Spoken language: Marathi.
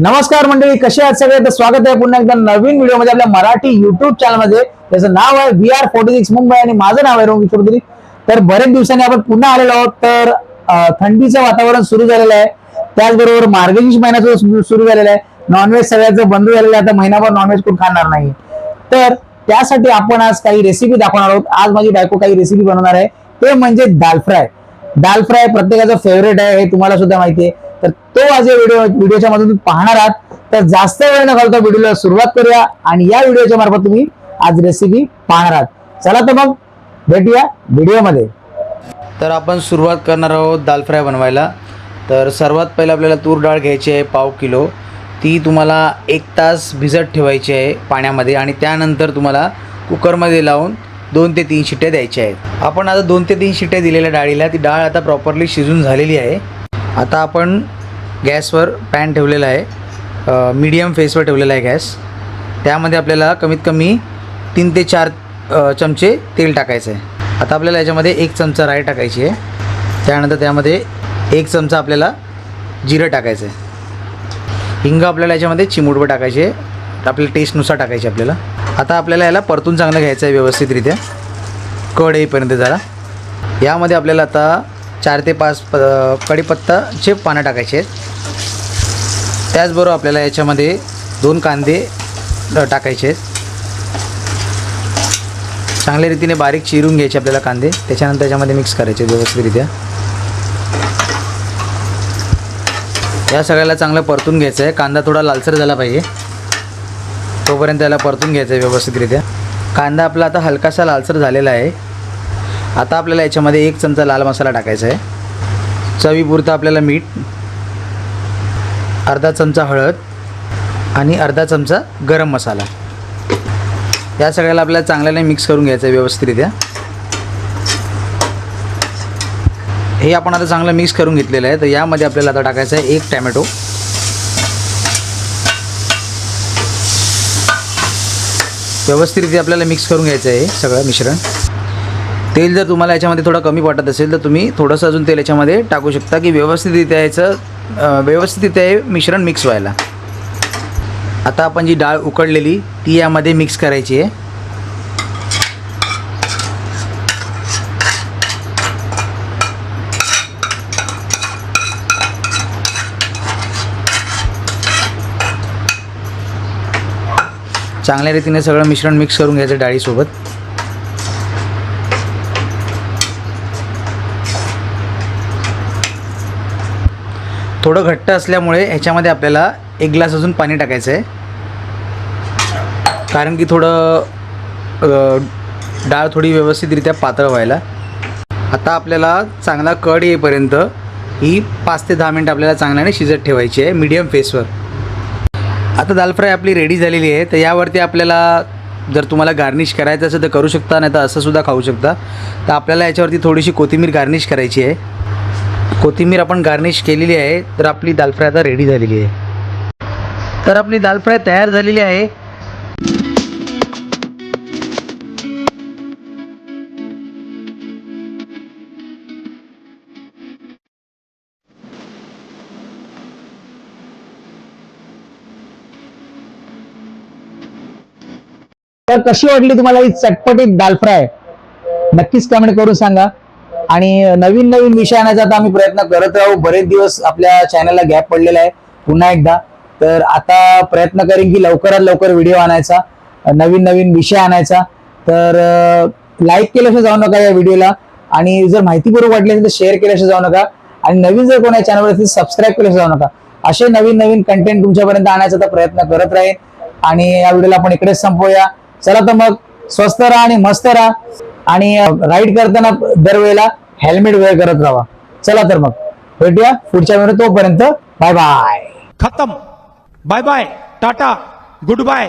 नमस्कार मंडळी कसे आहात सगळे? तर स्वागत आहे पुन्हा एकदा नवीन व्हिडिओमध्ये आपल्या मराठी युट्यूब चॅनलमध्ये त्याचं नाव आहे V R forty six Mumbai आणि माझं नाव आहे रोहन चौधरी तर बरेच दिवसांनी आपण पुन्हा आलेलो आहोत. तर थंडीचं वातावरण सुरू झालेलं आहे. त्याचबरोबर मार्गशीर्ष महिना सुद्धा सुरू- झालेलं झालेला आहे. नॉनव्हेज सगळ्याचं बंद झालेलं आहे. आता महिनाभर नॉनव्हेज कोण खाणार नाही. तर त्यासाठी आपण आज काही रेसिपी दाखवणार आहोत. आज माझी बायको काही रेसिपी बनवणार आहे. ते म्हणजे दाल फ्राय. दाल फ्राय प्रत्येकाचं फेवरेट आहे हे तुम्हाला सुद्धा माहिती आहे. आज या व्हिडिओ व्हिडिओच्या मधून पाहणार आहात. तर जास्त वेळ न घालता व्हिडिओला सुरुवात करूया आणि या व्हिडिओच्या मार्फत तुम्ही आज रेसिपी पाहणार आहात. चला तर मग भेटूया व्हिडिओमध्ये. तर आपण सुरुवात करणार आहोत दाल फ्राय बनवायला. तर सर्वात पहिलं आपल्याला तूर डाळ घ्यायची आहे पाव किलो. ती तुम्हाला एक तास भिजत ठेवायची आहे पाण्यामध्ये आणि त्यानंतर तुम्हाला कुकरमध्ये लावून दोन ते तीन शिट्ट्या द्यायच्या आहेत. आपण आता दोन ते तीन शिट्ट्या दिलेल्या डाळीला ती डाळ आता प्रॉपरली शिजून झालेली आहे. आता आपण गॅसवर पॅन ठेवलेला आहे. मीडियम फेसवर ठेवलेला आहे गॅस. त्यामध्ये आपल्याला कमीत कमी तीन ते चार चमचे तेल टाकायचं आहे. आता आपल्याला याच्यामध्ये एक चमचा राई टाकायची आहे. त्यानंतर त्यामध्ये एक चमचा आपल्याला जिरं टाकायचं आहे. हिंग आपल्याला याच्यामध्ये चिमूटभर टाकायची आहे. आपल्या टेस्टनुसार टाकायची आपल्याला. आता आपल्याला याला परतून चांगलं घ्यायचं आहे व्यवस्थितरित्या. कड येईपर्यंत जरा. यामध्ये आपल्याला आता चार ते पाच प कढीपत्ताचे पानं टाकायचे आहेत त्याचबरोबर आपल्याला याच्यामध्ये दोन कांदे टाकायचे आहेत. चांगल्या रीतीने बारीक चिरून घ्यायचे आपल्याला कांदे. त्याच्यानंतर त्याच्यामध्ये मिक्स करायचे व्यवस्थितरित्या. या सगळ्याला चांगलं परतून घ्यायचं आहे. कांदा थोडा लालसर झाला पाहिजे. तोपर्यंत त्याला परतून घ्यायचं आहे व्यवस्थितरित्या. कांदा आपला आता हलकासा लालसर झालेला आहे. आता आपल्याला याच्यामध्ये एक चमचा लाल मसाला टाकायचा आहे. चवीपुरतं आपल्याला मीठ अर्धा चमचा हळद आणि अर्धा चमचा गरम मसाला. या सगळ्याला आपल्याला चांगल्याने मिक्स करून घ्यायचं आहे व्यवस्थितरित्या. हे आपण आता चांगलं मिक्स करून घेतलेलं आहे. तर यामध्ये आपल्याला आता टाकायचं आहे एक टॅमॅटो. व्यवस्थितरित्या आपल्याला मिक्स करून घ्यायचं आहे हे सगळं मिश्रण. तेल जर तुम्हाला याच्यामध्ये थोडं कमी वाटत असेल तर तुम्ही थोडंसं अजून तेल याच्यामध्ये टाकू शकता की व्यवस्थितरित्या याचं व्यवस्थितरित्या हे मिश्रण मिक्स व्हायला. आता आपण जी डाळ उकडलेली ती यामध्ये मिक्स करायची आहे. चांगल्या रीतीने सगळं मिश्रण मिक्स करून घ्यायचं डाळीसोबत. थोडं घट्ट असल्यामुळे ह्याच्यामध्ये आपल्याला एक ग्लास अजून पाणी टाकायचं आहे. कारण की थोडं डाळ थोडी व्यवस्थितरित्या पातळ व्हायला. आता आपल्याला चांगला कड येईपर्यंत ही पाच ते दहा मिनटं आपल्याला चांगल्याने शिजत ठेवायची आहे मीडियम फेसवर आता दाल फ्राय आपली रेडी झालेली आहे तर यावरती आपल्याला जर तुम्हाला गार्निश करायचं असेल तर करू शकता नाही तर असंसुद्धा खाऊ शकता. तर आपल्याला याच्यावरती थोडीशी कोथिंबीर गार्निश करायची आहे. कोथिंबीर आपण गार्निश केलेली आहे तर आपली दाल फ्राय आता रेडी झालेली आहे. तर आपली दाल फ्राय तयार झालेली आहे. तर कशी वाटली तुम्हाला ही चटपटीत दाल फ्राय? नक्कीच कमेंट करून सांगा. आणि नवीन नवीन विषय आणायचा आता आम्ही प्रयत्न करत राहू. बरेच दिवस आपल्या चॅनलला गॅप पडलेला आहे. पुन्हा एकदा. तर आता प्रयत्न करेन की लवकरात लवकर व्हिडिओ आणायचा नवीन नवीन विषय आणायचा. तर लाईक केल्याशिवाय जाऊ नका या व्हिडिओला आणि जर माहिती वाटली असेल तर शेअर केल्याशिवाय जाऊ नका. आणि नवीन जर कोणा चॅनलवर असेल सबस्क्राईब केल्याशिवाय जाऊ नका. असे नवीन नवीन कंटेंट तुमच्यापर्यंत आणायचा तर प्रयत्न करत राहील आणि या व्हिडिओला आपण इकडेच संपवूया. चला तर मग स्वस्त राहा आणि मस्त राहा. आणि राईड करताना दरवेळेला हेल्मेट वेअर करत राहा. चला तर मग. भेटूया पुढच्या वेळेला तोपर्यंत. बाय बाय खतम. Bye bye tata goodbye